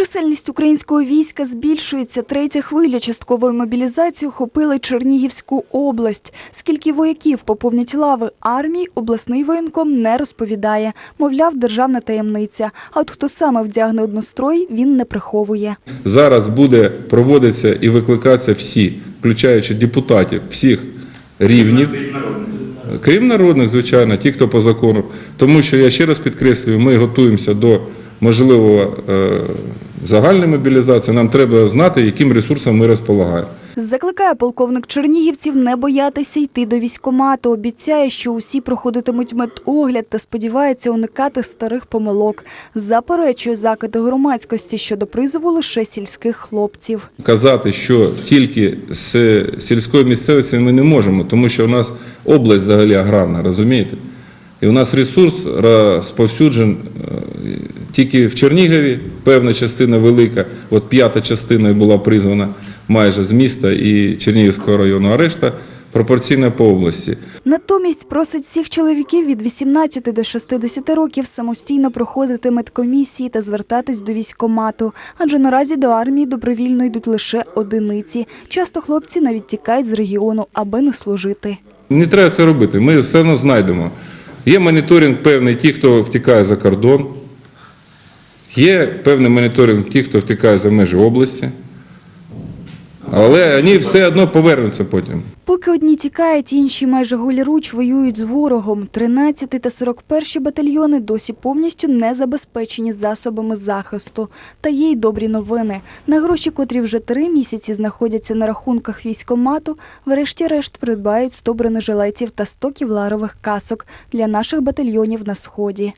Чисельність українського війська збільшується. Третя хвиля часткової мобілізації охопила Чернігівську область. Скільки вояків поповнять лави армії, обласний воєнком не розповідає. Мовляв, державна таємниця. А от хто саме вдягне однострой, він не приховує. Зараз буде проводитися і викликатися всі, включаючи депутатів всіх рівнів. Крім народних, звичайно, ті, хто по закону. Тому що я ще раз підкреслюю, ми готуємося до можливого е, загальної мобілізації. Нам треба знати, яким ресурсом ми розполагаємо. Закликає полковник чернігівців не боятися йти до військкомату. Обіцяє, що усі проходитимуть медогляд та сподівається уникати старих помилок. Заперечує закиди громадськості щодо призову лише сільських хлопців. Казати, що тільки з сільської місцевості ми не можемо, тому що у нас область взагалі аграрна, розумієте? І у нас ресурс розповсюджен е, тільки в Чернігові, певна частина велика, от п'ята частина була призвана майже з міста і Чернігівського району, а решта пропорційна по області. Натомість просить всіх чоловіків від 18 до 60 років самостійно проходити медкомісії та звертатись до військкомату, адже наразі до армії добровільно йдуть лише одиниці. Часто хлопці навіть тікають з регіону, аби не служити. Не треба це робити, ми все одно знайдемо. Є моніторинг певний ті, хто втікає за кордон, є певний моніторинг ті, хто втікає за межі області. Але вони все одно повернуться потім. Поки одні тікають, інші майже голіруч воюють з ворогом. 13 та 41 батальйони досі повністю не забезпечені засобами захисту. Та є й добрі новини. На гроші, котрі вже три місяці знаходяться на рахунках військкомату, врешті-решт придбають 100 бронежилетів та 100 ківларових касок для наших батальйонів на сході.